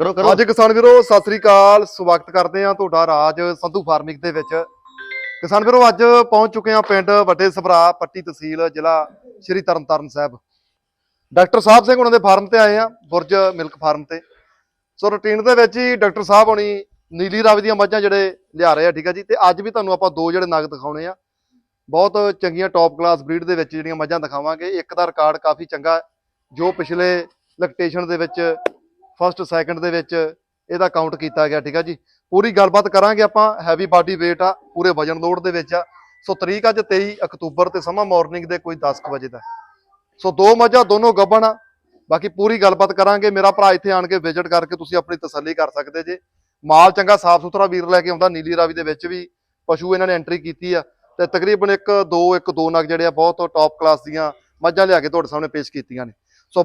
ਕਰੋ ਕਰੋ। ਅੱਜ ਕਿਸਾਨ ਵੀਰੋ, ਸਤਿ ਸ੍ਰੀ ਅਕਾਲ। ਸਵਾਗਤ ਕਰਦੇ ਆ ਤੁਹਾਡਾ ਰਾਜ ਸੰਧੂ ਫਾਰਮਿੰਗ ਦੇ ਵਿੱਚ। ਕਿਸਾਨ ਵੀਰੋ, ਅੱਜ ਪਹੁੰਚ ਚੁੱਕੇ ਆ ਪਿੰਡ ਵੱਡੇ ਸਭਰਾ, ਪੱਟੀ ਤਹਿਸੀਲ, ਜ਼ਿਲ੍ਹਾ ਸ਼੍ਰੀ ਤਰਨਤਾਰਨ ਸਾਹਿਬ। ਡਾਕਟਰ ਸਾਹਿਬ ਸਿੰਘ ਉਹਨਾਂ ਦੇ ਫਾਰਮ ਤੇ ਆਏ ਆ ਬੁਰਜ ਮਿਲਕ ਫਾਰਮ ਤੇ। ਸੋ ਰੂਟੀਨ ਦੇ ਵਿੱਚ ਹੀ ਡਾਕਟਰ ਸਾਹਿਬ ਹੋਣੀ ਨੀਲੀ ਰਾਵੀ ਦੀਆਂ ਮੱਝਾਂ ਜਿਹੜੇ ਲਿਆ ਰਹੇ ਆ, ਠੀਕ ਆ ਜੀ? ਤੇ ਅੱਜ ਵੀ ਤੁਹਾਨੂੰ ਆਪਾਂ ਦੋ ਜਿਹੜੇ ਨਗ ਦਿਖਾਉਣੇ ਆ। ਬਹੁਤ ਚੰਗੀਆਂ ਟੌਪ ਕਲਾਸ ਬਰੀਡ ਦੇ ਵਿੱਚ ਜਿਹੜੀਆਂ ਮੱਝਾਂ ਦਿਖਾਵਾਂਗੇ। ਇੱਕ ਦਾ ਰਿਕਾਰਡ ਕਾਫੀ ਚੰਗਾ, ਜੋ ਪਿਛਲੇ ਲੈਕਟੇਸ਼ਨ ਦੇ ਵਿੱਚ ਫਸਟ ਸੈਕਿੰਡ ਦੇ ਵਿੱਚ ਇਹਦਾ ਕਾਊਂਟ ਕੀਤਾ ਗਿਆ, ਠੀਕ ਆ ਜੀ? ਪੂਰੀ ਗੱਲਬਾਤ ਕਰਾਂਗੇ ਆਪਾਂ ਹੈਵੀ ਬਾਡੀ weight ਆ, ਪੂਰੇ ਵਜਨ ਲੋਡ ਦੇ ਵਿੱਚ ਆ। ਸੋ ਤਰੀਕ ਅੱਜ 23 ਅਕਤੂਬਰ ਤੇ ਸਮਾਂ ਮਾਰਨਿੰਗ ਦੇ ਕੋਈ 10 ਕੁ ਵਜੇ ਦਾ। ਸੋ ਦੋ ਮੱਝਾਂ, ਦੋਨੋਂ ਗੱਬਣ ਆ। ਬਾਕੀ ਪੂਰੀ ਗੱਲਬਾਤ ਕਰਾਂਗੇ, ਮੇਰਾ ਭਰਾ ਇੱਥੇ ਆਣ ਕੇ ਵਿਜ਼ਿਟ ਕਰਕੇ ਤੁਸੀਂ ਆਪਣੀ ਤਸੱਲੀ ਕਰ ਸਕਦੇ ਜੇ। ਮਾਲ ਚੰਗਾ ਸਾਫ਼ ਸੁਥਰਾ ਵੀਰ ਲੈ ਕੇ ਆਉਂਦਾ, ਨੀਲੀ ਰਾਵੀ ਦੇ ਵਿੱਚ ਵੀ ਪਸ਼ੂ ਇਹਨਾਂ ਨੇ ਐਂਟਰੀ ਕੀਤੀ ਆ। ਤੇ ਤਕਰੀਬਨ ਇੱਕ, ਦੋ ਇੱਕ, ਦੋ ਨਗ ਜਿਹੜੇ ਆ, ਬਹੁਤ ਟੌਪ ਕਲਾਸ ਦੀਆਂ ਮੱਝਾਂ ਲਿਆ ਕੇ ਤੁਹਾਡੇ ਸਾਹਮਣੇ ਪੇਸ਼ ਕੀਤੀਆਂ ਨੇ। ਸੋ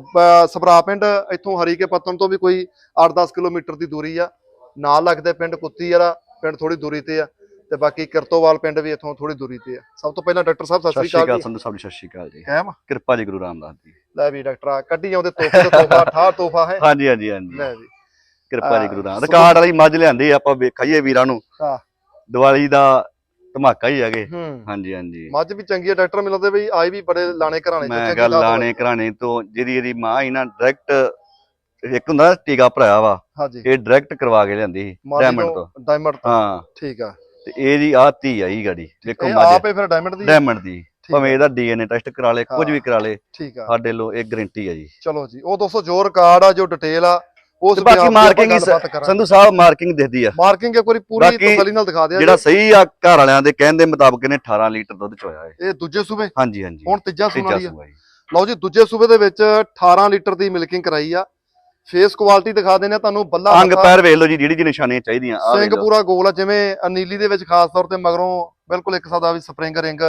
ਸਭਰਾ ਪਿੰਡ ਇੱਥੋਂ ਹਰੀਕੇ ਪੱਤਨ ਤੋਂ ਵੀ ਕੋਈ 8-10 ਕਿਲੋਮੀਟਰ ਦੀ ਦੂਰੀ ਆ। ਨਾਲ ਲੱਗਦੇ ਪਿੰਡ ਕੁੱਤੀ ਵਾਲਾ ਪਿੰਡ ਥੋੜੀ ਦੂਰੀ ਤੇ ਆ ਤੇ ਬਾਕੀ ਕਿਰਤੋਵਾਲ ਪਿੰਡ ਵੀ ਇੱਥੋਂ ਥੋੜੀ ਦੂਰੀ ਤੇ ਆ। ਸਭ ਤੋਂ ਪਹਿਲਾਂ ਡਾਕਟਰ ਸਾਹਿਬ ਸਤਿ ਸ੍ਰੀ ਅਕਾਲ ਜੀ। ਸੰਧੂ ਸਾਹਿਬ ਜੀ, ਸਤਿ ਸ਼੍ਰੀ ਅਕਾਲ ਜੀ। ਕਾਇਮ ਕਿਰਪਾ ਜੀ ਗੁਰੂ ਰਾਮਦਾਸ ਦੀ ਲੈ ਵੀ ਡਾਕਟਰ ਆ ਕੱਢੀ ਆਉਂਦੇ ਤੋਹਫੇ ਤੇ ਤੋਹਫਾ ਹੈ? ਹਾਂਜੀ ਹਾਂਜੀ ਹਾਂਜੀ। ਲੈ ਵੀ। ਕਿਰਪਾ ਜੀ ਗੁਰੂ ਰਾਮ ਰਿਕਾਰਡ ਵਾਲੀ ਮੱਝ ਲਿਆਂਦੀ ਆਪਾਂ ਵੇਖਾਈਏ ਵੀਰਾਂ ਨੂੰ। ਹਾਂ। ਦੀਵਾਲੀ ਦਾ ਧਮਾਕਾ ਹੀ ਹੈਗੇ ਹੂੰ। ਹਾਂਜੀ ਹਾਂਜੀ। ਮੱਝ ਵੀ ਚੰਗੀ ਹੈ ਡਾਕਟਰ ਮਿਲਦੇ ਵੀ ਆਏ ਵੀ ਬੜੇ ਲਾਣੇ ਘਰਾਣੇ ਮੈਂ ਗੱਲ ਲਾਣੇ ਘਰਾਣੇ ਤੋਂ ਜਿਹਦੀ ਇਹਦੀ ਮਾਂ ਹੀ ਨਾ ਡਾਇਰੈਕਟ ਇੱਕ ਹੁੰਦਾ ਟੀਕਾ ਭਰਾਇਆ ਵਾ ਹਾਂਜੀ। ਇਹ ਡਾਇਰੈਕਟ ਕਰਵਾ ਕੇ ਲਿਆਂਦੀ ਸੀ ਡਾਇਮੰਡ ਤੋਂ। ਡਾਇਮੰਡ ਤੋਂ। ਹਾਂ। ਠੀਕ ਆ। ਤੇ ਇਹਦੀ ਧੀ ਆਈ ਗਾੜੀ ਇਹ ਮੱਝ। ਆਪੇ ਫਿਰ ਡਾਇਮੰਡ ਦੀ ਡਾਇਮੰਡ ਦੀ। ਭਾਵੇਂ ਆ, ਇਹਦਾ ਡੀਐਨਏ ਟੈਸਟ ਕਰਾ ਲੇ ਕੁਝ। ਵੀ ਕਰਾ ਲੇ ਆ। ਸਾਡੇ ਲੋ ਇਹ ਗਾਰੰਟੀ ਹੈ ਜੀ। ਚਲੋ ਜੀ ਉਹ ਦੋਸਤੋ ਜੋ ਰਿਕਾਰਡ ਆ ਜੋ ਡਿਟੇਲ ਆ ਉਸ ਬਾਕੀ ਮਾਰਕਿੰਗ ਸੰਧੂ ਸਾਹਿਬ ਮਾਰਕਿੰਗ ਦਿਖਦੀ ਆ। ਮਾਰਕਿੰਗ ਇੱਕ ਵਾਰੀ ਪੂਰੀ ਤਸੱਲੀ ਨਾਲ ਦਿਖਾ ਦਿਆ ਜਿਹੜਾ ਸਹੀ ਆ ਘਰ ਵਾਲਿਆਂ ਦੇ ਕਹਿਣ ਦੇ ਮੁਤਾਬਕ ਇਹਨੇ 18 ਲੀਟਰ ਦੁੱਧ ਚੋਇਆ ਇਹ ਦੂਜੇ ਸੂਬੇ? ਹਾਂਜੀ ਹਾਂਜੀ। ਹੁਣ ਤੀਜਾ ਵਾਲੀ ਆ। ਲਓ ਜੀ ਦੂਜੇ ਸੂਬੇ ਦੇ ਵਿੱਚ 18 ਲੀਟਰ ਦੀ ਮਿਲਕਿੰਗ ਕਰਾਈ ਆ। ਫੇਸ ਕੁਆਲਿਟੀ ਦਿਖਾ ਆ ਤੁਹਾਨੂੰ ਬੱਲਾ ਅੰਗ ਪੈਰ ਵੇਖ ਲਓ ਜੀ ਜਿਹੜੀ ਜੀ ਨਿਸ਼ਾਨੀਆਂ ਚਾਹੀਦੀਆਂ ਵੇਖ ਸਿੰਘ। ਪੂਰਾ ਗੋਲ ਆ ਜਿਵੇਂ ਅਨੀਲੀ ਦੇ ਵਿੱਚ ਖਾਸ ਤੌਰ ਤੇ ਮਗਰੋਂ ਬਿਲਕੁਲ ਇੱਕ ਸਾਦਾ ਵੀ ਸਪਰਿੰਗ ਰਿੰਗ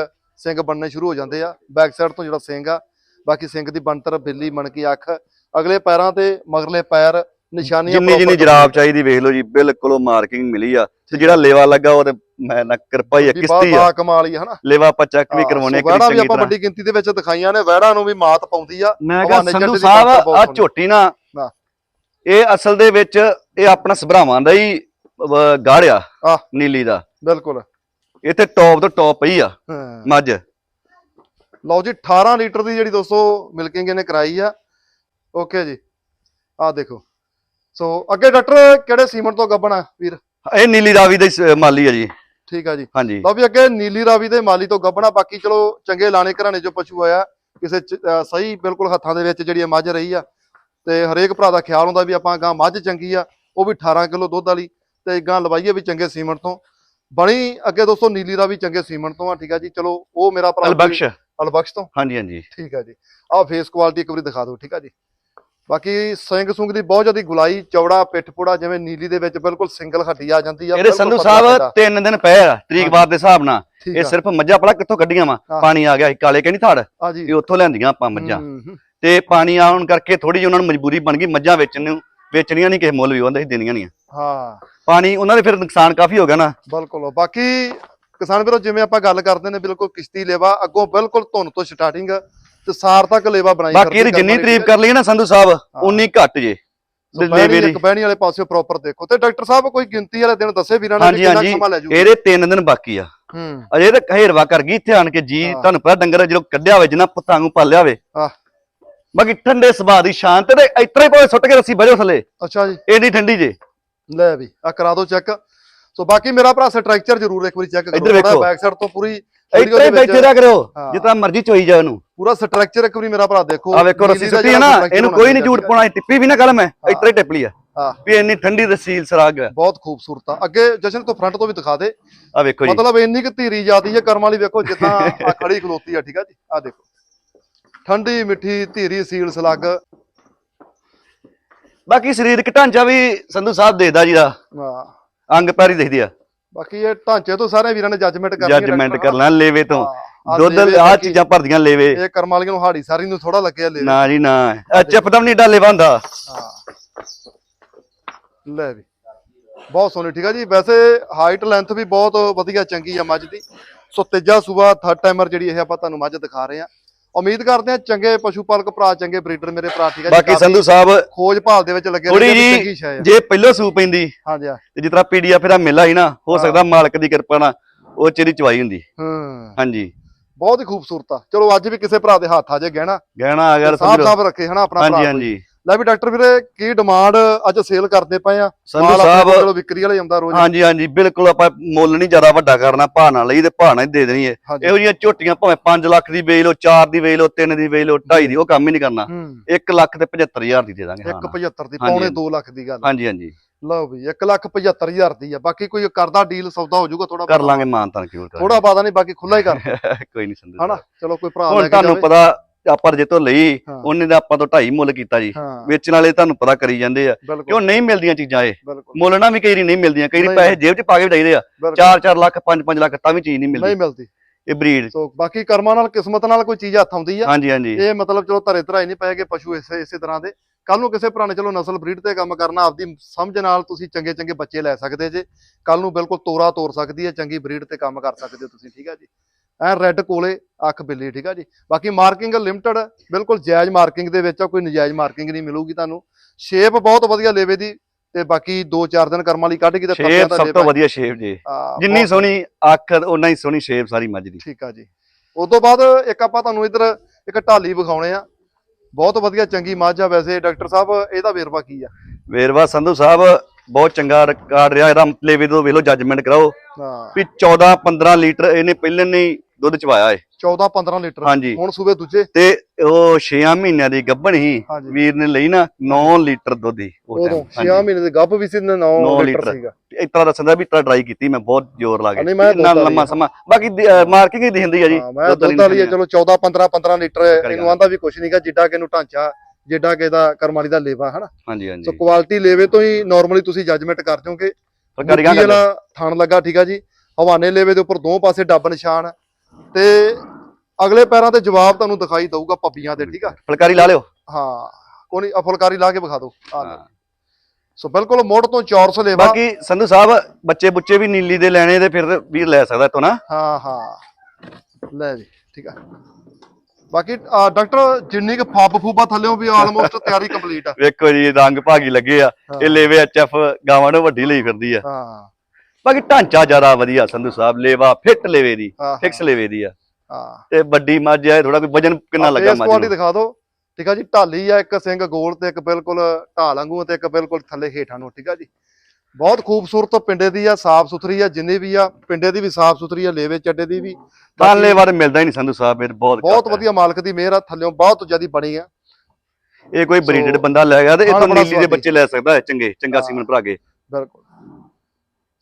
ਸਿੰਘ ਬਣਨੇ ਸ਼ੁਰੂ ਹੋ ਜਾਂਦੇ ਆ। ਬੈਕ ਸਾਈਡ ਤੋਂ ਜਿਹੜਾ ਸਿੰਘ ਆ ਬਾਕੀ ਸਿੰਘ ਦੀ ਬਣਤਰ ਬਿੱਲੀ ਮਣਕੀ ਅੱਖ। ਅਗਲੇ ਪੈਰਾਂ ਤੇ ਮਗਰਲੇ ਪੈਰ ਨਿਸ਼ਾਨੀਆਂ ਜਿੰਨੀ ਜਿੰਨੀ proper ਜਰਾਬ ਚਾਹੀਦੀ ਵੇਖ ਲਓ ਜੀ ਬਿਲਕੁਲ ਉਹ ਮਾਰਕਿੰਗ ਮਿਲੀ ਆ। ਤੇ ਜਿਹੜਾ ਲੇਵਾ ਲੱਗਾ ਉਹ ਤੇ ਮੈਂ ਨਾ ਕਿਰਪਾ ਹੀ ਆ ਵੀ ਕਿਸ਼ਤੀ ਬਾ ਆ। ਕਮਾਲ ਹੀ ਆ ਹਨਾ? ਲੇਵਾ ਆਪਾਂ ਚੈੱਕ ਵੀ ਕਰਵਾਉਣੇ ਵੜਾ ਕਰੀ ਵੀ ਚੰਗੀ ਆਪਾਂ ਤਰ੍ਹਾਂ। ਵੱਡੀ ਗਿਣਤੀ ਦੇ ਵਿੱਚ ਦਿਖਾਈਆਂ ਨੇ ਵੜਾ ਨੂੰ ਵੀ ਮਾਤ ਪਾਉਂਦੀ ਆ। ਮੈਂ ਕਿਹਾ ਸੰਧੂ ਦੀ ਸਾਹਿਬ ਬਹੁਤ ਆ ਸੋਹਣੀ। ਝੋਟੀ ਨਾ ਹਾਂ। ਇਹ ਅਸਲ ਦੇ ਵਿੱਚ ਇਹ ਆਪਣਾ ਸਭਰਾਵਾਂ ਦਾ ਹੀ ਅਹ, ਆਹ। ਨੀਲੀ ਦਾ। ਬਿਲਕੁਲ। ਇੱਥੇ ਟੌਪ ਤੋਂ ਟੌਪ ਪਈ ਆ ਹਾਂ। ਮੱਝ। ਲਓ ਜੀ 18 ਲੀਟਰ ਦੀ ਜਿਹੜੀ ਦੋਸਤੋ ਮਿਲਕਿੰਗ ਇਹਨੇ ਕਰਾਈ ਆ। ਓਕੇ ਜੀ। ਆਹ ਦੇਖੋ। ਸੋ ਅੱਗੇ ਡਾਕਟਰ ਕਿਹੜੇ ਸੀਮਨ ਤੋਂ ਗੱਬਣਾ ਵੀਰ? ਇਹ ਨੀਲੀ ਰਾਵੀ ਦੇ ਮਾਲੀ ਆ ਜੀ। ਠੀਕ ਆ ਜੀ। ਹਾਂਜੀ। ਲਓ ਵੀ ਅੱਗੇ ਨੀਲੀ ਰਾਵੀ ਦੇ ਮਾਲੀ ਤੋਂ ਗੱਬਣਾ ਬਾਕੀ ਚਲੋ ਚੰਗੇ ਲਾਣੇ ਘਰਾਣੇ ਜੋ ਪਸ਼ੂ ਆਇਆ ਕਿਸੇ ਚ- ਸਹੀ ਬਿਲਕੁਲ ਹੱਥਾਂ ਦੇ ਵਿੱਚ ਜਿਹੜੀ ਮੱਝ ਰਹੀ ਆ ਤੇ ਹਰੇਕ ਭਰਾ ਦਾ ਖਿਆਲ ਹੁੰਦਾ ਵੀ ਆਪਾਂ ਗਾਂ ਮੱਝ ਚੰਗੀ ਆ ਉਹ ਵੀ 18 ਕਿਲੋ ਦੁੱਧ ਵਾਲੀ ਤੇ ਗਾਂ ਲਵਾਈਏ ਵੀ ਚੰਗੇ ਸੀਮਨ ਤੋਂ। ਬਣੀ ਅੱਗੇ ਦੋਸਤੋ ਨੀਲੀ ਰਾਵੀ ਚੰਗੇ ਸੀਮਨ ਤੋਂ ਆ ਠੀਕ ਆ ਜੀ। ਚਲੋ ਉਹ ਮੇਰਾ ਭਰਾ ਅਲਬਖਸ਼। ਅਲਬਖਸ਼ ਤੋਂ? ਹਾਂਜੀ ਹਾਂਜੀ। ਠੀਕ ਆ ਜੀ। ਆਹ ਫੇਸ ਕੁਆਲਿਟੀ ਇੱਕ ਵਾਰੀ ਦਿਖਾ ਦਿਓ ਠੀਕ ਆ ਜੀ। ਬਾਕੀ ਸਿੰਘ ਸੁੰਗ ਦੀ ਬਹੁਤ ਜ਼ਿਆਦਾ ਗੁਲਾਈ ਚੌੜਾ ਪਿੱਠ ਪੁੜਾ ਜਿਵੇਂ ਨੀਲੀ ਦੇ ਵਿੱਚ ਬਿਲਕੁਲ ਸਿੰਗਲ ਹੱਡੀ ਆ ਜਾਂਦੀ ਆ ਇਹਦੇ ਸੰਧੂ ਸਾਹਿਬ। ਤਿੰਨ ਦਿਨ ਪਏ ਆ ਤਰੀਕ ਬਾਅਦ ਦੇ ਹਿਸਾਬ ਨਾਲ। ਇਹ ਸਿਰਫ ਮੱਝਾਂ ਪੜਾ ਕਿੱਥੋਂ ਕੱਢੀਆਂ ਵਾ। ਪਾਣੀ ਆ ਗਿਆ ਕਾਲੇ ਕਹਿੰਦੀ ਥਾੜ। ਇਹ ਉੱਥੋਂ ਲਿਆਂਦੀਆਂ ਆਪਾਂ ਮੱਝਾਂ। ਤੇ ਪਾਣੀ ਆਉਣ ਕਰਕੇ ਥੋੜੀ ਜਿਹੀ ਉਹਨਾਂ ਨੂੰ ਮਜਬੂਰੀ ਬਣ ਗਈ ਮੱਝਾਂ ਵੇਚਣ ਨੂੰ ਵੇਚਣੀਆਂ ਨਹੀਂ ਕਿਸੇ ਮੁੱਲ ਵੀ ਉਹਦੇ ਦੇਣੀਆਂ ਨਹੀਂ ਹਾਂ। ਪਾਣੀ ਉਹਨਾਂ ਦੇ ਫਿਰ ਨੁਕਸਾਨ ਕਾਫੀ ਹੋ ਗਿਆ ਨਾ। ਬਿਲਕੁਲ। ਬਾਕੀ ਕਿਸਾਨ ਵੀਰੋ ਜਿਵੇਂ ਆਪਾਂ ਗੱਲ ਕਰਦੇ ਨੇ ਬਿਲਕੁਲ ਕਿਸ਼ਤੀ ਲੇਵਾ ਅੱਗੋਂ ਬਿਲਕੁਲ ਧੁੰਨ ਤੋਂ ਸਟਾਰਟਿੰਗ ਤੇ ਸਾਰ ਤੱਕ ਲੇਵਾ ਬਣਾਈ ਬਾਕੀ ਇਹਦੀ ਜਿੰਨੀ ਤਾਰੀਫ ਕਰ ਲਈ ਨਾ ਸੰਧੂ ਸਾਹਿਬ ਉਨੀ ਘੱਟ ਜੇ ਲੇਵੇ ਦੀ ਇੱਕ ਬਹਿਣੀ ਵਾਲੇ ਪਾਸੇ ਪ੍ਰੋਪਰ ਦੇਖੋ। ਤੇ ਡਾਕਟਰ ਸਾਹਿਬ ਕੋਈ ਗਿਣਤੀ ਵਾਲੇ ਦਿਨ ਦੱਸੇ ਵੀਰਾਂ ਨੇ ਕਿੰਨਾ ਸਮਾਂ ਲੈ ਜੂ ਇਹਦੇ ਤਿੰਨ ਦਿਨ ਬਾਕੀ ਆ। ਹੂੰ। ਅਜੇ ਤਾਂ ਹੇਰਵਾ ਕਰ ਗਈ ਇੱਥੇ ਆਣ ਕੇ ਜੀ। ਤੁਹਾਨੂੰ ਪਤਾ ਡੰਗਰ ਜਦੋਂ ਕੱਢਿਆ ਹੋਵੇ ਜਿੰਨਾ ਪੁੱਤਾਂ ਨੂੰ ਪਾਲਿਆ ਹੋਵੇ। ਆਹ। ਬਾਕੀ ਠੰਡੇ ਸੁਭਾਅ ਦੀ ਸ਼ਾਂਤ ਤੇ ਇਤਰਾ ਹੀ ਭਾਵੇਂ ਸੁੱਟ ਕੇ ਰੱਸੀ ਬਜੋ ਥੱਲੇ। ਅੱਛਾ ਜੀ। ਏਡੀ ਠੰਡੀ ਜੇ। ਲੈ ਵੀ ਆ ਕਰਾ ਦਿਓ ਚੈੱਕ। ਸੋ ਬਾਕੀ ਮੇਰਾ ਭਰਾ ਸਟਰਕਚਰ ਜ਼ਰੂਰ ਇੱਕ ਵਾਰੀ ਚੈੱਕ ਕਰੋ। ਬੈਕ ਸਾਈਡ ਤੋਂ ਪੂਰੀ ਦੇ ਵਿੱਚ ਬੈਠੇ ਰਿਹਾ ਕਰੋ। ਜਿਤਨਾ ਮਰਜ਼ੀ ਚੋਈ ਜਾ ਉਹਨੂੰ ਪੂਰਾ ਸਟਰਕਚਰ ਇੱਕ ਵਾਰੀ ਮੇਰਾ ਭਰਾ ਦੇਖੋ। ਆ ਵੇਖੋ ਰੱਸੀ ਦਾ ਸੁੱਟੀ ਹੈ ਨਾ ਇਹਨੂੰ ਕੋਈ ਨਹੀਂ ਝੂਠ। ਪਾਉਣਾ ਟਿੱਪੀ ਵੀ ਨਾ ਕਲਮ ਹੈ ਹਾਂ। ਇਤਰਾ ਹੀ ਟਿੱਪ ਲਈ ਆ ਵੀ ਇੰਨੀ ਠੰਡੀ ਰਸੀਲ ਸਰਾਗ ਹੈ। ਬਹੁਤ ਖੂਬਸੂਰਤ ਆ। ਅੱਗੇ ਜਸ਼ਨ ਤੋਂ ਫਰੰਟ ਤੋਂ ਵੀ ਦਿਖਾ ਦੇ। ਆ ਵੇਖੋ ਜੀ। ਮਤਲਬ ਇੰਨੀ ਕਿ ਧੀਰੀ ਜਾਂਦੀ ਹੈ ਕਰਮ ਵਾਲੀ ਵੇਖੋ ਜਿੱਦਾਂ ਆ ਖੜੀ ਖਲੋਤੀ ਆ ਠੀਕ ਆ ਜੀ? ਆ ਦੇਖੋ। ਠੰਡੀ ਮਿੱਠੀ ਧੀਰੀ ਸੀਲ ਸਲੱਗ ਬਾਕੀ ਸਰੀਰਕ ਢਾਂਚਾ ਵੀ ਸੰਧੂ ਸਾਹਿਬ ਦੇਖਦਾ ਜੀ ਦਾ। ਹਾਂ। ਅੰਗ ਪੈਰ ਦੇਖਦੀ ਆ। ਬਾਕੀ ਇਹ ਢਾਂਚੇ ਤੋਂ ਸਾਰੇ ਵੀਰਾਂ ਨੇ ਜੱਜਮੈਂਟ ਕਰਨੀ ਹੈ ਜੱਜਮੈਂਟ ਡਾਕਟਰ ਕਰ ਲੈਣ ਲੇਵੇ ਤੋਂ। ਦੁੱਧ ਲੇਵੇ ਆ ਚੀਜ਼ਾਂ ਭਰਦੀਆਂ ਲੇਵੇ। ਇਹ ਕਰਮ ਵਾਲੀਆਂ ਨੂੰ ਹਾੜੀ ਸਾਰੀ ਨੂੰ ਥੋੜਾ ਲੱਗਿਆ ਲੈ ਨਾ ਜੀ ਨਾ। ਚਿਪਦਮ ਨਹੀਂ ਡਾ ਲੇਵਾ ਹੁੰਦਾ। ਲੈ ਵੀ। ਬਹੁਤ ਸੋਹਣੀ ਠੀਕ ਆ ਜੀ। ਵੈਸੇ ਹਾਈਟ ਲੈਂਥ ਵੀ ਬਹੁਤ ਵਧੀਆ ਚੰਗੀ ਆ ਮੱਝ ਦੀ। ਸੋ ਤੀਜਾ ਸੂਬਾ ਥਰਡ ਟਾਈਮਰ ਜਿਹੜੀ ਇਹ ਆਪਾਂ ਤੁਹਾਨੂੰ ਮੱਝ ਦਿਖਾ ਰਹੇ ਆ। ਉਮੀਦ ਕਰਦੇ ਆ ਚੰਗੇ ਪਸ਼ੂ ਪਾਲਕ ਭਰਾ ਚੰਗੇ ਬਰੀਡਰ ਮੇਰੇ ਭਰਾ ਠੀਕ ਹੈ ਬਾਕੀ ਸੰਧੂ ਸਾਹਿਬ ਖੋਜ ਭਾਲ ਦੇ ਵਿੱਚ ਲੱਗੇ ਥੋੜੀ ਜੀ ਜੇ ਪਹਿਲੋਂ ਸੂ ਪੈਂਦੀ ਹਾਂਜੀ ਤੇ ਜਿਸ ਤਰ੍ਹਾਂ ਪੀਡੀਐਫ ਦਾ ਮੇਲਾ ਹੀ ਨਾ ਹੋ। ਸਕਦਾ ਮਾਲਕ ਦੀ ਕਿਰਪਾ ਨਾਲ ਉਹ ਚਿਹਰੀ ਚਵਾਈ ਹੁੰਦੀ। ਹੂੰ। ਹਾਂਜੀ। ਬਹੁਤ ਹੀ ਖੂਬਸੂਰਤ ਆ। ਚਲੋ ਅੱਜ ਵੀ ਕਿਸੇ ਭਰਾ ਦੇ ਹੱਥ ਆ ਜੇ ਗਹਿਣਾ। ਗਹਿਣਾ ਆ ਗਿਆ ਸਾਫ਼ ਸਾਫ਼ ਰੱਖੇ ਹਨਾ ਆਪਣਾ ਭਰਾ ਹਾਂਜੀ। ਹਾਂਜੀ। ਲੈ ਵੀ ਡਾਕਟਰ ਵੀਰੇ ਕੀ ਡਿਮਾਂਡ ਅੱਜ ਸੇਲ ਕਰਦੇ ਪਏ ਆ? ਸੰਧੂ ਸਾਹਿਬ ਚਲੋ ਵਿਕਰੀ ਵਾਲਾ ਆਉਂਦਾ ਰੋਜ਼। ਹਾਂਜੀ ਹਾਂਜੀ ਬਿਲਕੁਲ ਆਪਾਂ ਮੁੱਲ ਨਹੀਂ ਜ਼ਿਆਦਾ ਵੱਡਾ ਕਰਨਾ ਨਾਲ ਲਈ ਤੇ ਨਾਲ ਹੀ ਦੇ ਦੇਣੀ ਹੈ। ਇਹੋ ਜਿਹੀਆਂ ਝੋਟੀਆਂ ਭਾਵੇਂ 5 ਲੱਖ ਦੀ ਵੇਚ ਲਓ 4 ਦੀ ਵੇਚ ਲਓ 3 ਦੀ ਵੇਚ ਲਓ 2.5 ਦੀ ਉਹ ਕੰਮ ਹੀ ਨਹੀਂ ਕਰਨਾ। ਹੂੰ। 1 ਲੱਖ ਤੇ 75000 ਦੀ ਦੇ ਦਾਂਗੇ ਹਾਂ। 175 ਦੀ ਪੌਣੇ ਹਾਂਜੀ। 2 ਲੱਖ ਦੀ ਗੱਲ। ਹਾਂਜੀ ਹਾਂਜੀ। ਲਓ ਵੀ 1 ਲੱਖ 75000 ਦੀ ਆ। ਬਾਕੀ ਕੋਈ ਕਰਦਾ ਡੀਲ ਸੌਦਾ ਹੋ ਜਾਊਗਾ ਥੋੜਾ ਕਰ ਲਾਂਗੇ ਮਾਨਤਾਨ ਕਿਉਂ ਥੋੜਾ ਬਾਦਾ ਨਹੀਂ ਬਾਕੀ ਖੁੱਲਾ ਹੀ ਕਰ। ਕੋਈ ਨਹੀਂ ਸੰਦੂ ਹਨਾ? ਚਲੋ ਕੋਈ ਭਰਾ ਲੈ ਹੁਣ ਕੇ ਤੁਹਾਨੂੰ ਪਤਾ ਆਪਾਂ ਜਿੱਤੋਂ ਲਈ ਹਾਂ। ਉਹਨੇ ਤਾਂ ਆਪਾਂ ਤੋਂ 2.5 ਮੁੱਲ ਕੀਤਾ ਜੀ। ਹਾਂ। ਵੇਚਣ ਵਾਲੇ ਤੁਹਾਨੂੰ ਪਤਾ ਕਰੀ ਜਾਂਦੇ ਆ। ਬਿਲਕੁਲ। ਕਿਉਂ ਨਹੀਂ ਮਿਲਦੀਆਂ ਚੀਜ਼ਾਂ ਇਹ? ਬਿਲਕੁਲ। ਮੁੱਲ ਨਾ ਵੀ ਕਈ ਵਾਰੀ ਨਹੀਂ ਮਿਲਦੀਆਂ ਕਈ ਵਾਰੀ ਨਹੀਂ, ਪੈਸੇ ਜੇਬ 'ਚ ਪਾ ਕੇ ਵੀ ਚਾਹੀਦੇ ਆ। ਬਿਲਕੁਲ। 4-4 ਲੱਖ 5-5 ਲੱਖ ਤਾਂ ਵੀ ਚੀਜ਼ ਨਹੀਂ ਮਿਲਦੀ। ਨਹੀਂ ਮਿਲਦੀ। ਇਹ ਬਰੀਡ ਸੋ ਬਾਕੀ ਕਰਮਾਂ ਨਾਲ ਕਿਸਮਤ ਨਾਲ ਕੋਈ ਚੀਜ਼ ਹੱਥ ਆਉਂਦੀ ਆ। ਹਾਂਜੀ ਹਾਂਜੀ। ਇਹ ਮਤਲਬ ਚਲੋ ਧਰੇ ਧਰਾਈ ਨਹੀਂ ਪਏਗੇ ਪਸ਼ੂ ਇਸੇ ਇਸੇ ਤਰ੍ਹਾਂ ਦੇ। ਕੱਲ ਨੂੰ ਕਿਸੇ ਨੇ ਚਲੋ ਨਸਲ ਬਰੀਡ ਤੇ ਕੰਮ ਕਰਨਾ ਆਪਦੀ ਸਮਝ ਨਾਲ ਤੁਸੀਂ ਚੰਗੇ ਚੰਗੇ ਬੱਚੇ ਲੈ ਸਕਦੇ ਜੇ। ਕੱਲ ਨੂੰ ਬਿਲਕੁਲ ਤੋਰਾ ਤੋਰ ਸਕਦੀ ਹੈ ਚੰਗੀ ਬਰੀਡ ਤੇ ਕੰਮ ਕਰ ਸਕਦੇ ਹੋ ਤੁਸੀਂ ਠੀਕ ਹੈ ਜੀ। ਐ ਰੈੱਡ ਕੋਲੇ ਅੱਖ ਬਿੱਲੀ ਠੀਕ ਹੈ ਜੀ? ਬਾਕੀ ਮਾਰਕਿੰਗ ਲਿਮਟਿਡ ਬਿਲਕੁਲ ਜਾਇਜ਼ ਮਾਰਕਿੰਗ ਦੇ ਵਿੱਚ ਆ ਕੋਈ ਨਜਾਇਜ਼ ਮਾਰਕਿੰਗ ਨਹੀਂ ਮਿਲੂਗੀ ਤੁਹਾਨੂੰ। ਸ਼ੇਪ ਬਹੁਤ ਵਧੀਆ ਲੇਵੇ ਦੀ ਤੇ ਬਾਕੀ 2-4 ਦਿਨ ਕਰਮਾਂ ਲਈ ਕੱਢ ਕੇ ਤੇ ਸ਼ੇਪ ਸਭ ਤੋਂ ਵਧੀਆ ਸ਼ੇਪ ਜੀ। ਆ, ਜਿੰਨੀ ਸੋਹਣੀ ਅੱਖ ਓਨਾ ਹੀ ਸੋਹਣੀ ਸ਼ੇਪ ਸਾਰੀ ਮੱਝ ਦੀ। ਠੀਕ ਆ ਜੀ। ਉਸ ਤੋਂ ਬਾਅਦ ਇੱਕ ਆਪਾਂ ਤੁਹਾਨੂੰ ਇੱਧਰ ਇੱਕ ਢਾਲੀ ਵਿਖਾਉਣੇ ਆ। ਬਹੁਤ ਵਧੀਆ ਚੰਗੀ ਮੱਝ ਆ ਵੈਸੇ ਡਾਕਟਰ ਸਾਹਿਬ ਇਹਦਾ ਵੇਰਵਾ ਕੀ ਆ? ਵੇਰਵਾ ਸੰਧੂ ਸਾਹਿਬ ਬਹੁਤ ਚੰਗਾ ਰਿਕਾਰਡ ਰਿਹਾ ਇਹਦਾ ਲੇਵੇ ਤੋਂ ਵੇਖ ਲਓ ਜੱਜਮੈਂਟ ਕਰਾਓ। ਹਾਂ। ਵੀ 14-15 ਲੀਟਰ ਇਹਨੇ ਪਹਿਲੇ ਨੇ ਹੀ ਦੁੱਧ ਚਵਾਇਆ ਏ। 14-15 ਲੀਟਰ। ਹਾਂਜੀ। ਹੁਣ ਸੂਬੇ ਦੂਜੇ। ਤੇ ਉਹ 6 ਮਹੀਨਿਆਂ ਦੀ ਗੱਭਣ ਹੀ। ਵੀਰ ਨੇ ਲਈ ਨਾ 9 ਲੀਟਰ ਦੁੱਧ ਹੀ ਉਹ ਉਦੋਂ time, 6 ਮਹੀਨੇ ਦੇ ਗੱਭ ਵੀ ਸੀ 9 ਨੌ ਲੀਟਰ ਲੀਟਰ। ਸੀਗਾ। ਇਸ ਤਰ੍ਹਾਂ ਦੱਸਦਾ ਵੀ ਇਤਰਾ ਟਰਾਈ ਕੀਤੀ ਮੈਂ ਬਹੁਤ ਜ਼ੋਰ ਲਾ ਕੇ। ਨਹੀਂ, ਮੈਂ ਇੰਨਾ ਦੁੱਧ ਵਾਲੀ ਲੰਮਾ ਆ। ਸਮਾਂ। ਬਾਕੀ ਮਾਰਕਿੰਗ ਹੀ ਦਿਖਦੀ ਆ ਜੀ। ਹਾਂ, ਮੈਂ ਦੁੱਧ ਵਾਲੀ ਆ ਚਲੋ 14-15 15 ਲੀਟਰ ਇਹਨੂੰ। ਆਂਦਾ ਵੀ ਕੁਛ ਨਹੀਂਗਾ ਜਿੱਡਾ ਕਿ ਇਹਨੂੰ ਢਾਂਚਾ ਜਿੱਡਾ ਕਿ ਇਹਦਾ ਕਰਮਾਲੀ ਦਾ ਲੇਵਾ ਹਨਾ? ਹਾਂਜੀ ਸੋ ਹਾਂਜੀ ਕੁਆਲਿਟੀ ਲੇਵੇ ਤੋਂ ਹੀ ਨਾਰਮਲੀ ਤੁਸੀਂ ਜੱਜਮੈਂਟ ਕਰ ਜਾਓਗੇ ਸਰਕਾਰੀ ਮੁੱਠੀ ਵਾਲਾ ਥਣ ਲੱਗਾ ਠੀਕ ਆ ਜੀ। ਹਵਾਨੇ ਲੇਵੇ ਦੇ ਉੱਪਰ ਦੋ ਪਾਸੇ ਡੱਬ ਨਿਸ਼ਾਨ ਤੇ ਅਗਲੇ ਪੈਰਾਂ ਤੇ ਜਵਾਬ ਤੁਹਾਨੂੰ ਦਿਖਾਈ ਦਊਗਾ ਪੱਪੀਆਂ ਦੇ ਠੀਕ ਆ? ਫਲਕਾਰੀ ਲਾ ਲਿਓ। ਹਾਂ ਕੋਈ ਨੀ ਫੁਲਕਾਰੀ ਲਾ ਕੇ ਵਿਖਾ ਦਿਓ। ਆ। ਹਾਂ। ਸੋ ਬਿਲਕੁਲ ਮੋੜ ਤੋਂ 400 ਲੇਵਾ ਬਾਕੀ ਸੰਧੂ ਸਾਹਿਬ ਬੱਚੇ ਬੁੱਚੇ ਵੀ ਨੀਲੀ ਦੇ ਲੈਣੇ ਤੇ ਫਿਰ ਵੀਰ ਲੈ ਸਕਦਾ ਇਤੋਂ ਨਾ। ਹਾਂ ਹਾਂ। ਲੈ ਜੀ ਠੀਕ ਆ। ਬਾਕੀ ਆ, ਡਾਕਟਰ ਜਿੰਨੀ ਕੁ ਫੱਬ ਫੂਬਾ ਥੱਲਿਓਂ ਵੀ ਆਲਮੋਸਟ ਤਿਆਰੀ ਕੰਪਲੀਟ ਆ। ਵੇਖੋ ਜੀ ਰੰਗ ਭਾਗੀ ਲੱਗੇ ਆ। ਇਹ ਲੇਵੇ ਐਚਐਫ ਗਾਵਾਂ ਨੂੰ ਵੱਡੀ ਲਈ ਫਿਰਦੀ ਆ। ਹਾਂ। ਬਾਕੀ ਢਾਂਚਾ ਜ਼ਿਆਦਾ ਵਧੀਆ ਸੰਧੂ ਸਾਹਿਬ ਲੇਵਾ ਫਿੱਟ ਲੇਵੇ ਦੀ ਫਿਕਸ ਲੇਵੇ ਦੀ ਆ। ਹਾਂ। ਤੇ ਵੱਡੀ ਮੱਝ ਆ ਥੋੜਾ ਕੋਈ ਵਜਨ ਕਿੰਨਾ ਲੱਗਾ ਮੱਝ ਕੁਆਲਿਟੀ ਦਿਖਾ ਦਿਓ। ਠੀਕ ਆ ਜੀ ਢਾਲੀ ਆ ਇੱਕ ਸਿੰਘ ਗੋਲ ਤੇ ਇੱਕ ਬਿਲਕੁਲ ਢਾਲ ਵਾਂਗੂ ਤੇ ਇੱਕ ਬਿਲਕੁਲ ਥੱਲੇ ਹੇਠਾਂ ਨੂੰ ਠੀਕ ਆ ਜੀ। ਬਹੁਤ ਖੂਬਸੂਰਤ ਪਿੰਡੇ ਦੀ ਆ ਸਾਫ਼ ਸੁਥਰੀ ਆ ਜਿੰਨੀ ਵੀ ਆ ਪਿੰਡੇ ਦੀ ਵੀ ਸਾਫ਼ ਸੁਥਰੀ ਆ ਲੇਵੇ ਚੱਡੇ ਦੀ ਵੀ। ਤੇ ਮਿਲਦਾ ਹੀ ਨਹੀਂ ਸੰਧੂ ਸਾਹਿਬ ਇਹ ਬਹੁਤ ਬਹੁਤ। ਵਧੀਆ ਮਾਲਕ ਦੀ ਮਿਹਰ ਆ ਥੱਲਿਓਂ ਬਹੁਤ ਜਿਆਦੀ ਬਣੀ ਆ। ਇਹ ਕੋਈ ਬਰੀਡਡ ਬੰਦਾ ਲੈ ਗਿਆ ਤੇ ਇਹ ਤੋਂ ਨੀਲੀ ਦੇ। ਬੱਚੇ ਲੈ ਸਕਦਾ ਚੰਗੇ ਚੰਗਾ। ਸੀਮਨ ਭਰਾ ਕੇ। ਬਿਲਕੁਲ।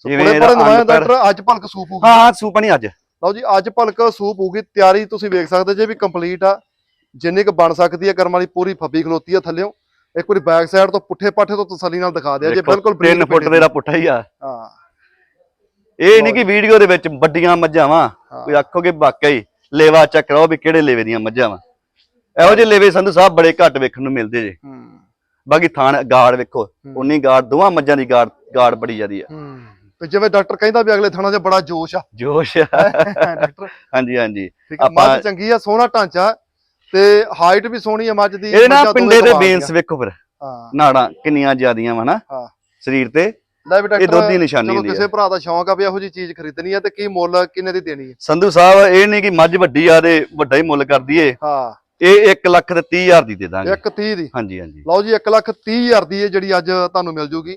ਜਿਵੇਂ ਬੜੇ ਨਵਾਂ ਡਾਕਟਰ ਅੱਜ ਭਲਕ ਸੂਪ ਹੋਊਗੀ। ਹਾਂ ਹਾਂ ਸੂਪਾ ਨਹੀਂ ਅੱਜ। ਲਓ ਜੀ ਅੱਜ ਭਲਕ ਸੂਪ ਹੋਊਗੀ। ਤਿਆਰੀ ਤੁਸੀਂ ਵੇਖ ਸਕਦੇ ਜੇ ਵੀ ਕੰਪਲੀਟ ਆ। ਜਿੰਨੀ ਕੁ ਬਣ ਸਕਦੀ ਹੈ ਕਰਮ ਵਾਲੀ ਪੂਰੀ ਫੱਬੀ ਖਲੋਤੀ ਆ ਥੱਲਿਓਂ। ਇੱਕ ਵਾਰੀ ਬੈਕ ਸਾਈਡ ਤੋਂ ਪੁੱਠੇ ਪਾਠੇ ਤੋਂ ਤਸੱਲੀ ਨਾਲ ਦਿਖਾ ਦਿਆ ਜੇ ਬਿਲਕੁਲ 3 ਬਰੀਕ ਫੁੱਟ ਦੇ ਦਾ ਪੁੱਠਾ ਹੀ ਆ। ਹਾਂ। ਇਹ ਨਹੀਂ ਕਿ ਵੀਡੀਓ ਦੇ ਵਿੱਚ ਵੱਡੀਆਂ ਮੱਝਾਂ ਵਾਂ। ਕੋਈ ਆਖੋਗੇ ਵਾਕਿਆ ਹੀ ਲੇਵਾ ਚੈੱਕ ਕਰਾਓ ਵੀ ਕਿਹੜੇ ਲੇਵੇ ਦੀਆਂ ਮੱਝਾਂ ਵਾਂ। ਇਹੋ ਜਿਹੇ ਲੇਵੇ ਸੰਧੂ ਸਾਹਿਬ ਬੜੇ ਘੱਟ ਵੇਖਣ ਨੂੰ ਮਿਲਦੇ ਜੇ। ਹੂੰ। ਬਾਕੀ ਥਾਣ ਗਾੜ ਵੇਖੋ। ਉਨੀ ਗਾੜ ਦੋਵਾਂ ਮੱਝਾਂ ਦੀ ਗਾੜ ਗਾੜ ਬੜੀ ਜ਼ਿਆਦੀ ਆ। ਹੂੰ ਤੇ ਜਿਵੇਂ ਡਾਕਟਰ ਕਹਿੰਦਾ ਵੀ ਅਗਲੇ ਥਾਣਾ 'ਚ ਬੜਾ ਜੋਸ਼ ਆ। ਜੋਸ਼। ਆ। ਡਾਕਟਰ? ਹਾਂਜੀ ਹਾਂਜੀ। ਹੈ ਆਪਾਂ- ਮੱਝ ਚੰਗੀ ਆ ਸੋਹਣਾ ਢਾਂਚਾ ਤੇ ਹਾਈਟ ਵੀ ਸੋਹਣੀ ਆ ਮੱਝ ਦੀ ਨਾਲ ਮੱਝਾਂ ਪਿੰਡੇ ਦੇ ਬੇਨਸ। ਵੇਖੋ ਫਿਰ। ਹਾਂ। ਨਾੜਾਂ ਕਿੰਨੀਆਂ ਜ਼ਿਆਦੀਆਂ ਵਾ ਨਾ। ਹਾਂ। ਸਰੀਰ ਤੇ ਲੈ ਵੀ ਡਾਕਟਰ ਦੁੱਧ ਦੀ ਨਿਸ਼ਾਨੀ ਹੁੰਦੀ ਕਿਸੇ ਆ। ਭਰਾ ਦਾ ਸ਼ੌਂਕ ਆ ਵੀ ਇਹੋ ਜੀ ਚੀਜ਼ ਖਰੀਦਣੀ ਆ ਤੇ ਕੀ ਮੁੱਲ ਕਿੰਨੇ ਦੀ ਦੇਣੀ ਹੈ ਸੰਧੂ ਸਾਹਿਬ ਇਹ ਨਹੀਂ ਕਿ ਮੱਝ ਵੱਡੀ ਆ ਤੇ ਵੱਡਾ ਹੀ ਮੁੱਲ ਕਰਦੀ ਏ ਹਾਂ। ਇਹ 1 ਲੱਖ ਤੇ 30 ਹਜ਼ਾਰ ਦੀ ਦੇ ਦਾਂਗੇ। 130 ਦੀ। ਹਾਂਜੀ ਹਾਂਜੀ। ਲਓ ਜੀ 1 ਲੱਖ 30 ਹਜ਼ਾਰ ਦੀ ਇਹ ਜਿਹੜੀ ਅੱਜ ਤੁਹਾਨੂੰ ਮਿਲ ਜੂਗੀ।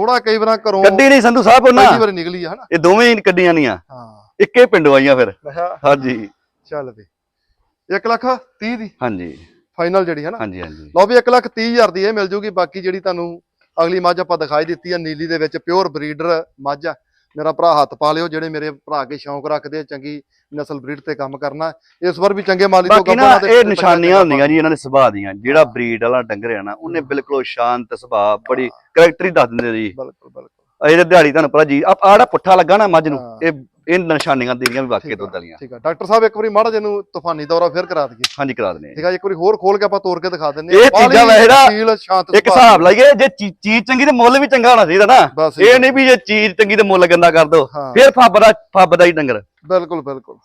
ਥੋੜਾ ਕਈ ਵਾਰਾਂ ਘਰੋਂ ਕੱਢੀ ਨਹੀਂ ਸੰਧੂ ਸਾਹਿਬ ਉਹਨਾਂ। ਪਹਿਲੀ ਵਾਰੀ ਨਿਕਲੀ ਆ ਹਨਾ? ਇਹ ਦੋਵੇਂ ਹੀ ਕੱਢੀਆਂ ਨਹੀਂ ਆ ਹਾਂ। ਇੱਕੇ ਪਿੰਡੋਂ ਆਈਆਂ ਫਿਰ। ਹਾਂਜੀ। ਚੱਲ ਵੀ। 1 ਲੱਖ 30 ਦੀ। ਹਾਂਜੀ। ਫਾਈਨਲ ਜਿਹੜੀ ਹੈ ਨਾ ਹਾਂਜੀ ਹਾਂਜੀ। ਲਓ ਵੀ 1 ਲੱਖ 30 ਹਜ਼ਾਰ ਦੀ ਇਹ ਮਿਲ ਜੂਗੀ। ਬਾਕੀ ਜਿਹੜੀ ਤੁਹਾਨੂੰ ਅਗਲੀ ਮੱਝ ਆਪਾਂ ਦਿਖਾਈ ਦਿੱਤੀ ਆ ਨੀਲੀ ਦੇ ਵਿੱਚ ਪਿਓਰ ਬਰੀਡਰ ਮੱਝ ਆ। ਮੇਰਾ ਭਰਾ ਹੱਥ ਪਾ ਲਿਓ ਜਿਹੜੇ ਮੇਰੇ ਭਰਾ ਕੇ ਸ਼ੌਂਕ ਰੱਖਦੇ ਆ ਚੰਗੀ ਨਸਲ ਬਰੀਡ ਤੇ ਕੰਮ ਕਰਨਾ ਇਸ ਵਾਰ ਵੀ ਚੰਗੇ ਮਾਲੀ ਤੋਂ ਗੱਭਣਾ ਤੇ ਇਹ ਨਿਸ਼ਾਨੀਆਂ ਹੁੰਦੀਆਂ ਜੀ ਇਹਨਾਂ ਦੇ ਸੁਭਾਅ ਦੀਆਂ ਜਿਹੜਾ ਬਰੀਡ ਵਾਲਾ ਡੰਗਰ ਹੈ ਨਾ ਉਹਨੇ ਬਿਲਕੁਲ ਸ਼ਾਂਤ ਸੁਭਾਅ ਬੜੀ ਕਰੈਕਟਰ ਦੱਸ ਦਿੰਦੇ ਜੀ। ਬਿਲਕੁਲ ਬਿਲਕੁਲ। ਇਹ ਤੇ ਦਿਹਾੜੀ ਤੁਹਾਨੂੰ ਪਤਾ ਜੀ ਆ ਆੜਾ ਪੁੱਠਾ ਲੱਗਾ ਨਾ ਮੱਝ ਨੂੰ। ਇਹ ਇਹ ਨਿਸ਼ਾਨੀਆਂ ਦੇਣੀਆਂ ਵੀ ਵਾਕਈ ਠੀਕ ਆ। ਦੁੱਧ ਵਾਲੀਆਂ। ਠੀਕ ਆ। ਡਾਕਟਰ ਸਾਹਿਬ ਇੱਕ ਵਾਰੀ ਮਾੜਾ ਜਿਹਨੂੰ ਤੂਫਾਨੀ ਦੌਰਾ ਫਿਰ ਕਰਾ ਦਈਏ। ਹਾਂਜੀ ਕਰਾ ਦਿੰਦੇ ਠੀਕ ਆ ਇੱਕ ਵਾਰੀ ਹੋਰ ਖੋਲ ਕੇ ਆਪਾਂ ਤੋੜ ਕੇ ਦਿਖਾ ਦਿੰਦੇ ਇਹ ਚੀਜ਼ਾਂ ਵੈਸੇ ਸ਼ਾਂਤ ਇੱਕ ਹਿਸਾਬ ਲਾਈਏ ਜੇ ਚੀਜ਼ ਚੰਗੀ ਤੇ ਮੁੱਲ ਵੀ ਚੰਗਾ ਹੋਣਾ ਚਾਹੀਦਾ ਨਾ। ਇਹ ਨਹੀਂ ਵੀ ਜੇ ਚੀਜ਼ ਚੰਗੀ ਤੇ ਮੁੱਲ ਗੰਦਾ ਕਰ ਦੋ। ਫਿਰ ਫੱਬ ਦਾ ਫੱਬ ਦਾ ਹੀ ਡੰਗਰ। ਬਿਲਕੁਲ ਬਿਲਕੁਲ।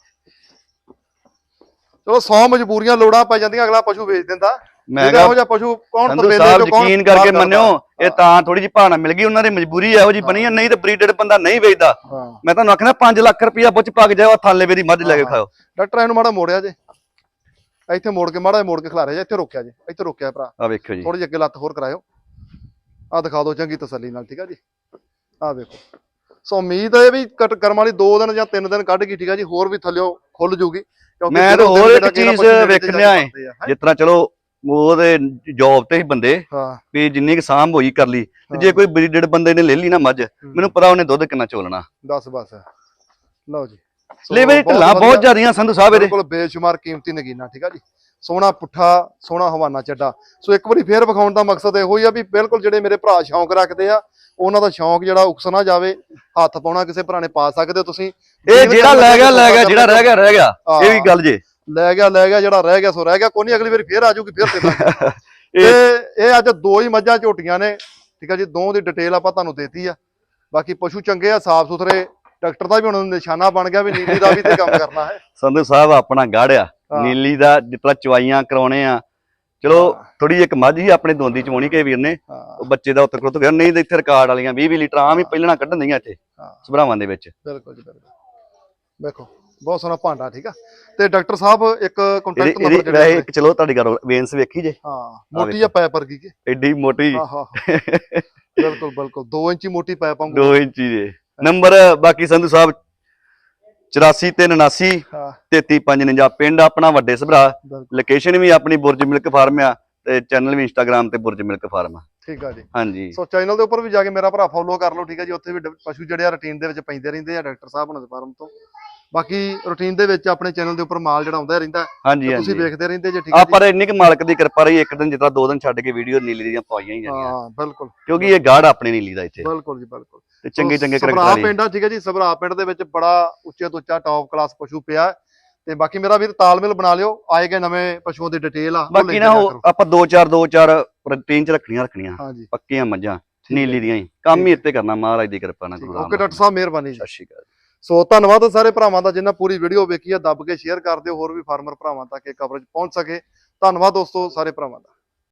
ਚਲੋ 100 ਮਜਬੂਰੀਆਂ ਲੋੜਾਂ ਪੈ ਜਾਂਦੀਆਂ ਅਗਲਾ ਪਸ਼ੂ ਵੇਚ ਦਿੰਦਾ। ਮੈਂ ਕਿਹਾ ਇਹੋ ਜਿਹਾ ਪਸ਼ੂ ਕੌਣ ਸੰਧੂ ਤਰਵੇਲੇ ਸਾਹਿਬ ਕੌਣ ਯਕੀਨ ਕਰਕੇ? ਮੰਨਿਓ ਇਹ ਤਾਂ ਥੋੜੀ ਜਿਹੀ ਭਾਣਾ ਮਿਲ ਗਈ ਉਹਨਾਂ ਦੀ ਮਜਬੂਰੀ ਇਹੋ ਜੀ ਬਣੀ ਨਹੀਂ ਤੇ ਬਰੀਡਰ ਬੰਦਾ ਨਹੀਂ ਵੇਚਦਾ। ਮੈਂ ਤੁਹਾਨੂੰ ਆਖਣਾ 5 ਲੱਖ ਰੁਪਇਆ ਬੁੱਚ ਪੱਕ ਜਾਓ ਥਾਲੇ ਵੇਦੀ ਮੱਝ ਲੈ ਕੇ। ਖਾਓ। ਡਾਕਟਰ ਇਹਨੂੰ ਮਾੜਾ ਮੋੜਿਆ ਜੇ। ਇੱਥੇ ਮੋੜ ਕੇ ਮਾੜਾ ਮੋੜ ਕੇ ਖਿਲਾਰਿਆ ਜੇ ਇੱਥੇ ਰੋਕਿਆ ਜੇ ਇੱਥੇ ਰੋਕਿਆ ਭਰਾ। ਆ ਵੇਖਿਓ ਜੀ। ਥੋੜੀ ਜਿਹੀ ਅੱਗੇ ਲੱਤ ਹੋਰ ਕਰਾਇਓ। ਆ ਦਿਖਾ ਦਿਓ ਚੰਗੀ ਤਸੱਲੀ ਨਾਲ ਠੀਕ ਆ ਜੀ? ਆ ਵੇਖੋ। ਸੋ ਉਮੀਦ ਹੈ ਵੀ ਕਟ ਕਰਮ ਵਾਲੀ 2 ਦਿਨ ਜਾਂ 3 ਦਿਨ ਕੱਢ ਗਈ ਠੀਕ ਆ ਜੀ? ਹੋਰ ਵੀ ਥੱਲਿਓ ਖੁੱਲ ਜੂਗੀ ਮੈਂ ਤਾਂ ਹੋਰ ਇੱਕ ਚੀਜ਼ ਪਸ਼ੂ ਜਿਹੜੇ ਵੇਖਣ ਜਾ ਆਏ। ਕਰਦੇ ਆ, ਹੈਂ? ਜਿਸ ਤਰ੍ਹਾਂ ਚਲੋ ਉਹਦੇ ਜੌਬ ਤੇ ਹੀ ਬੰਦੇ ਹਾਂ। ਵੀ ਜਿੰਨੀ ਕਿ ਸਾਂਭ ਹੋਈ ਕਰ ਲਈ ਤੇ ਜੇ। ਕੋਈ ਬਰੀਡਡ ਬੰਦੇ ਨੇ ਲੈ ਲਈ ਨਾ ਮੱਝ ਮੈਨੂੰ ਪਤਾ ਉਹਨੇ ਦੁੱਧ ਕਿੰਨਾ ਚੋਲਣਾ। ਦੱਸ ਬਸ। ਲਓ ਜੀ। ਸੋ ਲੈ ਵੇ ਢਿੱਲਾ ਬਹੁਤ ਜ਼ਿਆਦੀਆਂ ਸੰਧੂ ਸਾਹਿਬ ਇਹਦੇ। ਬਿਲਕੁਲ ਬੇਸ਼ੁਮਾਰ ਕੀਮਤੀ ਨਗੀਨਾ ਠੀਕ ਆ ਜੀ। ਸੋਹਣਾ ਪੁੱਠਾ ਸੋਹਣਾ ਹਵਾਨਾ ਚੱਡਾ। ਸੋ ਇੱਕ ਵਾਰੀ ਫੇਰ ਵਿਖਾਉਣ ਦਾ ਮਕਸਦ ਇਹੋ ਹੀ ਆ ਵੀ ਬਿਲਕੁਲ ਜਿਹੜੇ ਮੇਰੇ ਭਰਾ ਸ਼ੌਂਕ ਰੱਖਦੇ ਆ ਉਹਨਾਂ ਦਾ ਸ਼ੌਂਕ ਜਿਹੜਾ ਉਕਸ ਨਾ ਜਾਵੇ ਹੱਥ ਪਾਉਣਾ ਕਿਸੇ ਭਰਾ ਨੇ ਪਾ ਸਕਦੇ ਤੁਸੀਂ। ਇਹ ਜਿਹੜਾ ਲੈ ਗਿਆ ਲੈ ਗਿਆ ਜਿਹੜਾ ਰਹਿ ਗਿਆ ਰਹਿ ਗਿਆ। ਇਹ ਵੀ ਗੱਲ ਜੇ। ਲੈ ਗਿਆ ਲੈ ਗਿਆ ਜਿਹੜਾ ਰਹਿ ਗਿਆ ਸੋ ਰਹਿ ਗਿਆ ਕੋਈ ਨਹੀਂ ਅਗਲੀ ਵਾਰੀ ਫੇਰ ਆ ਜਾਊਗੀ ਫੇਰ ਦੇ ਦਾਂਗੇ। ਇਹ ਇਹ ਅੱਜ ਦੋ ਹੀ ਮੱਝਾਂ ਝੋਟੀਆਂ ਨੇ ਠੀਕ ਆ ਜੀ ਦੋ ਦੀ ਡਿਟੇਲ ਆਪਾਂ ਤੁਹਾਨੂੰ ਦੇਤੀ ਆ। ਬਾਕੀ ਪਸ਼ੂ ਚੰਗੇ ਆ ਸਾਫ਼ ਸੁਥਰੇ ਡਾਕਟਰ ਦਾ ਵੀ ਹੁਣ ਨਿਸ਼ਾਨਾ ਬਣ ਗਿਆ ਵੀ ਨੀਲੀ ਦਾ ਵੀ ਤੇ ਕੰਮ ਕਰਨਾ ਹੈ। ਸੰਧੂ ਸਾਹਿਬ ਆਪਣਾ ਗਾੜਿਆ। ਨੀਲੀ ਦਾ ਜਿਤਨਾ ਚਵਾਈਆਂ ਕਰਾਉਣੇ ਆ। ਚਲੋ ਥੋੜੀ ਇੱਕ ਮੱਝ ਹੀ ਆਪਣੇ ਦੋਂਦੀ ਚਵਾਉਣੀ ਕਈ ਵੀਰ ਨੇ। ਉਹ ਬੱਚੇ ਦਾ ਉੱਤਰ ਕਰੋ ਗਿਆ ਨਹੀਂ ਤੇ ਇੱਥੇ ਰਿਕਾਰਡ ਵਾਲੀਆਂ 20 20 ਲੀਟਰ ਆਮ ਹੀ ਪਹਿਲਣਾ ਕੱਢਣ ਦਈਆਂ ਇੱਥੇ ਸਭਰਾਵਾਂ ਦੇ ਵਿੱਚ। ਬਿਲਕੁਲ ਜੀ ਬਿਲਕੁਲ। ਵੇਖੋ ਬਹੁਤ ਸੋਹਣਾ ਭਾਂਡਾ ਠੀਕ ਆ? ਤੇ ਡਾਕਟਰ ਸਾਹਿਬ ਇੱਕ ਕੰਟੈਕਟ ਨੰਬਰ ਜਿਹੜਾ ਇੱਕ ਚਲੋ ਤੁਹਾਡੀ ਗੱਲ ਵੇਨਸ ਵੇਖੀ ਜੇ। ਹਾਂ ਮੋਟੀ ਆ ਪੈਪ ਵਰਗੀ ਕੇ? ਐਡੀ ਮੋਟੀ। ਹਾਂ ਹਾਂ ਬਿਲਕੁਲ ਬਿਲਕੁਲ। 2 ਇੰਚੀ ਮੋਟੀ ਪੈਪ ਵਾਂਗੂ 2 ਇੰਚੀ ਦੇ। ਨੰਬਰ ਬਾਕੀ ਸੰਧੂ ਸਾਹਿਬ 84379 ਹਾਂ। 33549 ਪਿੰਡ ਆਪਣਾ ਵੱਡੇ ਸਭਰਾ। ਲੋਕੇਸ਼ਨ ਵੀ ਆਪਣੀ ਬੁਰਜ ਮਿਲਕ ਫਾਰਮ ਆ ਤੇ ਚੈਨਲ ਵੀ ਇੰਸਟਾਗ੍ਰam ਤੇ ਬੁਰਜ ਮਿਲਕ ਫਾਰਮ ਆ। ਠੀਕ ਆ ਜੀ। ਹਾਂਜੀ। ਸੋ ਚੈਨਲ ਦੇ ਉੱਪਰ ਵੀ ਜਾ ਕੇ ਮੇਰਾ ਭਰਾ ਫੋਲੋ ਕਰ ਲਓ ਠੀਕ ਹੈ ਜੀ। ਉੱਥੇ ਵੀ ਪਸ਼ੂ ਜਿਹੜੇ ਆ ਰੁਟੀਨ ਦੇ ਵਿੱਚ ਪੈਂਦੇ ਰਹਿੰਦੇ ਆ ਡਾਕਟਰ ਸਾਹਿਬ ਹੁਣਾਂ ਦੇ ਫਾਰਮ ਤੋਂ। ਬਾਕੀ ਰੁਟੀਨ ਦੇ ਵਿੱਚ ਆਪਣੇ ਚੈਨਲ ਦੇ ਉੱਪਰ ਮਾਲ ਜਿਹੜਾ ਆਉਂਦਾ ਰਹਿੰਦਾ ਹਾਂਜੀ ਤੇ ਤੁਸੀਂ ਹਾਂਜੀ। ਵੇਖਦੇ ਰਹਿੰਦੇ ਜੇ ਠੀਕ ਆ ਹੈ ਪਰ ਇੰਨੀ ਕਿ ਮਾਲਕ ਦੀ ਕਿਰਪਾ ਰਹੀ ਇੱਕ ਦਿਨ ਜਿੱਦਾਂ ਦੋ ਦਿਨ ਛੱਡ ਕੇ ਵੀਡੀਓ ਨੀਲੀ ਦੀਆਂ ਪਾਈਆਂ ਹੀ ਜਾਂਦੀਆਂ ਹਾਂ ਬਿਲਕੁਲ। ਕਿਉਂਕਿ ਇਹ ਗਾੜ ਆਪਣੇ ਨੀਲੀ ਦਾ ਇੱਥੇ। ਬਿਲਕੁਲ ਜੀ ਬਿਲਕੁਲ। ਤੇ ਚੰਗੇ ਚੰਗੇ ਸਭਰਾ ਕਰੈਕਟਰ ਵਾਲੀ। ਪਿੰਡ ਆ ਠੀਕ ਹੈ ਜੀ ਸਭਰਾ ਪਿੰਡ ਦੇ ਵਿੱਚ ਬੜਾ ਉੱਚੇ ਤੋਂ ਉੱਚਾ ਟੌਪ ਕਲਾਸ ਪਸ਼ੂ ਪਿਆ। ਤੇ ਬਾਕੀ ਮੇਰਾ ਵੀਰ ਤਾਲਮੇਲ ਬਣਾ ਲਿਓ ਆਏ ਗਏ ਨਵੇਂ ਪਸ਼ੂਆਂ ਦੀ ਡਿਟੇਲ ਆ ਬਾਕੀ ਨਾ। ਆਪਾਂ ਦੋ ਚਾਰ ਦੋ ਚਾਰ ਰੂਟੀਨ ਚ ਰੱਖਣੀਆਂ ਰੱਖਣੀਆਂ। ਹਾਂਜੀ ਪੱਕੀਆਂ ਮੱਝਾਂ। ਨੀਲੀ ਦੀਆਂ ਹੀ। ਕੰਮ ਹੀ ਇੱਥੇ ਕਰਨਾ ਮਹਾਰਾਜ ਦੀ ਕਿਰਪਾ ਨਾਲ ਗੁਰੂ ਓਕੇ ਡਾਕਟਰ ਸਾਹਿਬ ਮਿਹਰਬਾਨੀ ਜੀ। ਸਤਿ ਸ਼੍ਰੀ ਅਕਾਲ। ਸੋ ਧੰਨਵਾਦ ਸਾਰੇ ਭਰਾਵਾਂ ਦਾ ਜਿਨ੍ਹਾਂ ਪੂਰੀ ਵੀਡੀਓ ਵੇਖੀ ਆ, ਦੱਬ ਕੇ ਸ਼ੇਅਰ ਕਰ ਦਿਓ, ਹੋਰ ਵੀ ਫਾਰਮਰ ਭਰਾਵਾਂ ਤੱਕ ਇਹ ਕਵਰੇਜ ਪਹੁੰਚ ਸਕੇ। ਧੰਨਵਾਦ ਦੋਸਤੋ, ਸਾਰੇ ਭਰਾਵਾਂ ਦਾ।